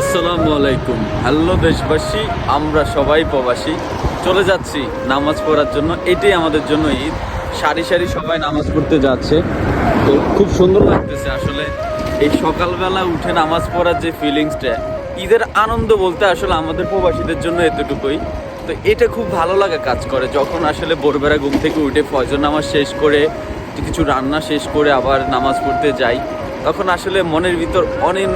আসসালামু আলাইকুম। হ্যালো দেশবাসী, আমরা সবাই প্রবাসী। চলে যাচ্ছি নামাজ পড়ার জন্য। এটাই আমাদের জন্য ঈদ। সারি সারি সবাই নামাজ পড়তে যাচ্ছে। তো খুব সুন্দর লাগতেছে আসলে এই সকালবেলা উঠে নামাজ পড়ার যে ফিলিংসটা ঈদের আনন্দ বলতে আসলে আমাদের প্রবাসীদের জন্য এতটুকুই। তো এটা খুব ভালো লাগা কাজ করে যখন আসলে ভোরবেলা ঘুম থেকে উঠে ফজর নামাজ শেষ করে, কিছু রান্না শেষ করে আবার নামাজ পড়তে যাই, তখন আসলে মনের ভিতর অনেক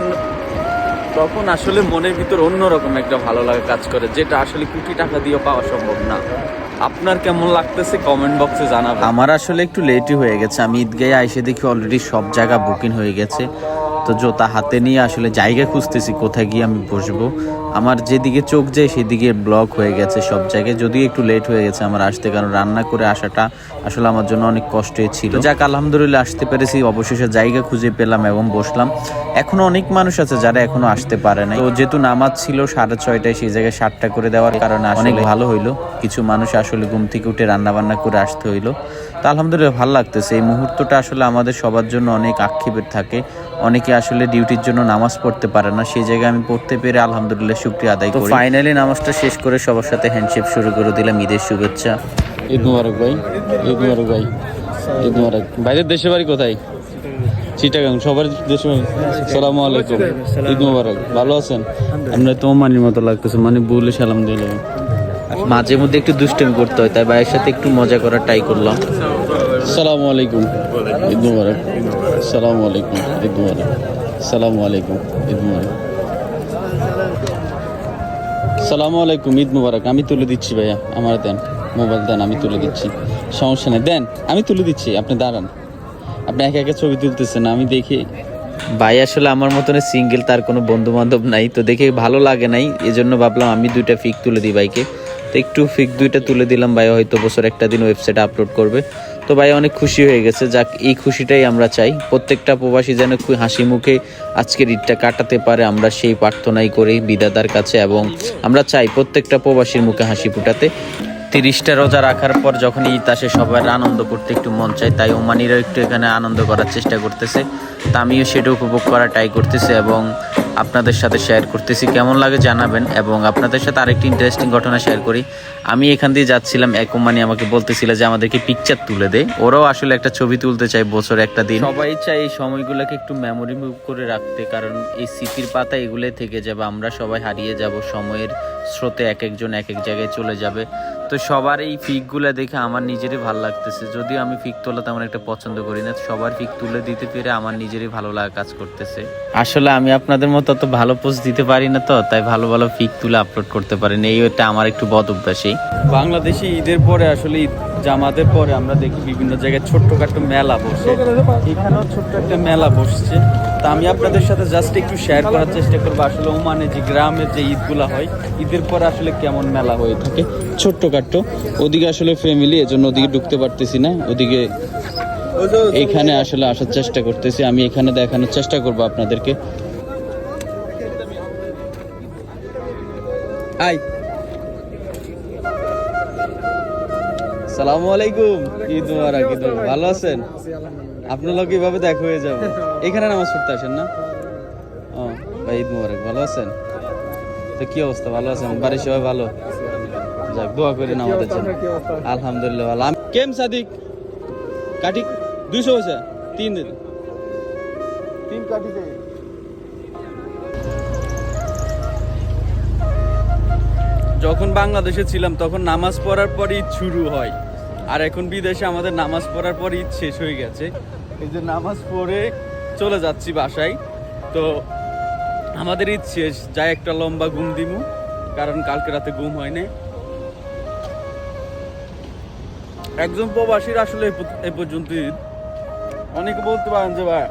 তখন আসলে মনের ভিতর অন্যরকম একটা ভালো লাগা কাজ করে, যেটা আসলে কোটি টাকা দিয়ে পাওয়া সম্ভব না। আপনার কেমন লাগতেছে কমেন্ট বক্সে জানাবেন। আমার আসলে একটু লেটই হয়ে গেছে। আমি ঈদগাহে আইসে দেখি অলরেডি সব জায়গা বুকিং হয়ে গেছে। তো জোতা হাতে নিয়ে আসলে জায়গা খুঁজতেছি কোথায় গিয়ে আমি বসবো? আমার যেদিকে চোখ যায় সেদিকে ব্লক হয়ে গেছে সব জায়গায়। যদিও একটু লেট হয়ে গেছে আমার আসতে কারণ রান্না করে আসাটা আসলে আমার জন্য অনেক কষ্টই ছিল। যাক আলহামদুলিল্লাহ আসতে পেরেছি অবশেষে জায়গা খুঁজে পেলাম এবং বসলাম। এখনও অনেক মানুষ আছে যারা এখনও আসতে পারে না তো যেহেতু নামাজ ছিল সাড়ে ছয়টায় সেই জায়গায় সাতটা করে দেওয়ার কারণে অনেক ভালো হইল। কিছু মানুষ আসলে ঘুম থেকে উঠে রান্না বান্না করে আসতে হইল। তো আলহামদুলিল্লাহ ভালো লাগতেছে। এই মুহূর্তটা আসলে আমাদের সবার জন্য অনেক আক্ষেপের থাকে। অনেকে আসলে ডিউটির জন্য নামাজ পড়তে পারে না সেই জায়গায় আমি পড়তে পেরে আলহামদুলিল্লাহ শুক্রিয়া আদায় করি। ফাইনালি নামাজটা শেষ করে সবার সাথে হ্যান্ডশেক শুরু করে দিলাম ঈদের শুভেচ্ছা। ঈদ মুবারক ভাই ঈদ মুবারক ভাই ঈদ মুবারক। ভাইদের দেশের বাড়ি কোথায়? চিটাগাং সবার বাড়ি। সালামু আলাইকুম ঈদ মুবারক। ভালো আছেন? আমরা তো মানির মতো লাগতেছে মানে বলে সালাম নেবেন মাঝে মধ্যে একটু দুষ্টামি করতে হয় তাই ভাইয়ের সাথে একটু মজা করার ট্রাই করলাম। সালামু আলাইকুম। ঈদ মুবারক। সালামু আলাইকুম। ঈদ মুবারক। সালামু আলাইকুম। ঈদ মুবারক। সালামু আলাইকুম। ঈদ মুবারক। আমি তুলে দিচ্ছি ভাইয়া। আমার দেন। মোবাইল দেন আমি তুলে দিচ্ছি। সমস্যা নেই। দেন আমি তুলে দিচ্ছি। আপনি দাঁড়ান। আপনি একে একে ছবি তুলতেছেন আমি দেখি। ভাই আসলে আমার মতন সিঙ্গেল তার কোনো বন্ধু বান্ধব নাই। তো দেখে ভালো লাগে নাই। এজন্য ভাবলাম আমি দুইটা ফিক তুলে দিই ভাইকে। তো একটু ফিক দুইটা তুলে দিলাম ভাই। হয়তো বছর একটা দিন ওয়েবসাইটে আপলোড করবে। তো ভাই অনেক খুশি হয়ে গেছে। যাক, এই খুশিটাই আমরা চাই। প্রত্যেকটা প্রবাসী যেন খুব হাসি মুখে আজকের ঈদটা কাটাতে পারে। আমরা সেই প্রার্থনাই করি বিদাতার কাছে এবং আমরা চাই প্রত্যেকটা প্রবাসীর মুখে হাসি ফুটাতে। তিরিশটা রোজা রাখার পর যখন ঈদ আসে সবার আনন্দ করতে একটু মন চায়। তাই ওমানিরাও একটু এখানে আনন্দ করার চেষ্টা করতেছে। তা আমিও সেটা উপভোগ করার ট্রাই করতেছি এবং আপনাদের সাথে শেয়ার করতেছি। কেমন লাগে জানাবেন এবং আপনাদের সাথে আরেকটি ইন্টারেস্টিং ঘটনা শেয়ার করি। আমি এখান দিয়ে যাচ্ছিলাম, এক ওমানি আমাকে বলতেছিল যে আমাদেরকে পিকচার তুলে দেয় ওরাও আসলে একটা ছবি তুলতে চায় বছর একটা দিন। সবাই চাই এই সময়গুলোকে একটু মেমোরি মুভ করে রাখতে, কারণ এই স্মৃতির পাতা এগুলোই থেকে যাবে। আমরা সবাই হারিয়ে যাব, সময়ের স্রোতে এক একজন এক এক জায়গায় চলে যাবে। তো সবার এই ফিকগুলো দেখে আমার নিজেরই ভালো লাগতেছে। যদিও আমি ফিক তোলা তেমন একটা পছন্দ করি না, সবার ফিক তুলে দিতে পেরে আমার নিজেরই ভালো লাগা কাজ করতেছে। আসলে আমি আপনাদের মতো অত ভালো পোস্ট দিতে পারি না তো, তাই ভালো ভালো ফিক তুলে আপলোড করতে পারি না, এই ওটা আমার একটু বদ অভ্যাসই। বাংলাদেশে ঈদের পরে আসলে ঈদ জামাতের পরে আমরা দেখি বিভিন্ন জায়গায় ছোট্টখাটো মেলা বসে। এখানেও ছোট্ট একটা মেলা বসছে। তা আমি আপনাদের সাথে জাস্ট একটু শেয়ার করার চেষ্টা করব। আসলে ওমানে যে গ্রামের যে ঈদগুলো হয়, ঈদের পরে আসলে কেমন মেলা হয়ে থাকে? ছোট্টখাট্টো ওদিকে আসলে ফ্যামিলি এজন্য ওদিকে ঢুকতে পারতেছি না। ওদিকে এখানে আসলে আসার চেষ্টা করতেছি। আমি এখানে দেখানোর চেষ্টা করব আপনাদেরকে। আই সালামু আলাইকুম। ঈদ মুবারক ঈদ। ভালো আছেন? আপনার লোক কীভাবে দেখা হয়ে যাবে। এখানে নামাজ পড়তে আসেন না? ও ভাই ঈদ মুবারক। ভালো আছেন? তো কি অবস্থা? ভালো আছেন? বাড়ির সবাই ভালো? যাক দোয়া করেন আমাদের জন্য আলহামদুলিল্লাহ ভালো। আম- কেম সাদিক? কাটি দুইশো হয়েছে? তিন দিন। তিন কাটি যখন বাংলাদেশে ছিলাম তখন নামাজ পড়ার পর ঈদ শুরু হয়। আর এখন বিদেশে আমাদের নামাজ পড়ার পর ঈদ শেষ হয়ে গেছে। এই যে নামাজ পড়ে চলে যাচ্ছি বাসায়। তো আমাদের ঈদ শেষ, যাই একটা লম্বা ঘুম দিমু, কারণ কালকে রাতে ঘুম হয় নাই। একজন প্রবাসীর আসলে এ পর্যন্ত ঈদ। অনেকে বলতে পারেন যে, ভাই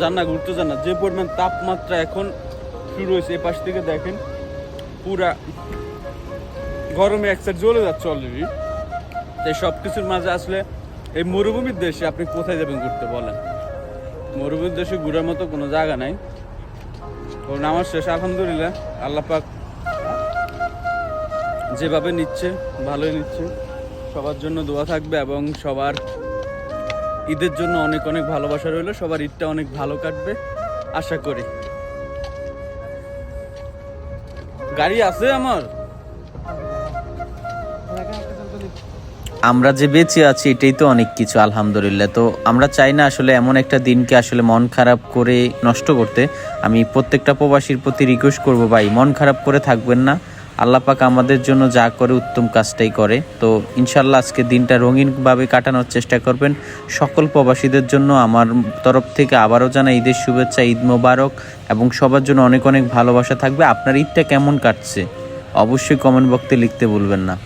যান না ঘুরতে যান না যে পরিমাণ তাপমাত্রা এখন শুরু হয়েছে, এ পাশ থেকে দেখেন, পুরা গরমে এক সাইড জ্বলে যাচ্ছে অলরেডি এই সব কিছুর মাঝে আসলে এই মরুভূমির দেশে আপনি কোথায় যাবেন ঘুরতে বলেন? মরুভূমির দেশে ঘুরার মতো কোনো জায়গা নাই। তো নামাজ শেষ, আলহামদুলিল্লাহ, আল্লাহ পাক যেভাবে নিচ্ছে, ভালোই নিচ্ছে। সবার জন্য দোয়া থাকবে এবং সবার ঈদের জন্য অনেক অনেক ভালোবাসা রইল। সবার ঈদটা অনেক ভালো কাটবে, আশা করি। গাড়ি আছে আমার? আমরা যে বেঁচে আছি, এটাই তো অনেক কিছু, আলহামদুলিল্লাহ। তো আমরা চাই না আসলে এমন একটা দিনকে আসলে মন খারাপ করে নষ্ট করতে। আমি প্রত্যেকটা প্রবাসীর প্রতি রিকোয়েস্ট করব, ভাই, মন খারাপ করে থাকবেন না। আল্লাহ পাক আমাদের জন্য যা করে, উত্তম কাজটাই করে। তো ইনশাল্লাহ আজকে দিনটা রঙিনভাবে কাটানোর চেষ্টা করবেন। সকল প্রবাসীদের জন্য আমার তরফ থেকে আবারও জানা ঈদের শুভেচ্ছা, ঈদ মোবারক, এবং সবার জন্য অনেক অনেক ভালোবাসা থাকবে। আপনার ঈদটা কেমন কাটছে? অবশ্যই কমেন্ট বক্সে লিখতে ভুলবেন না।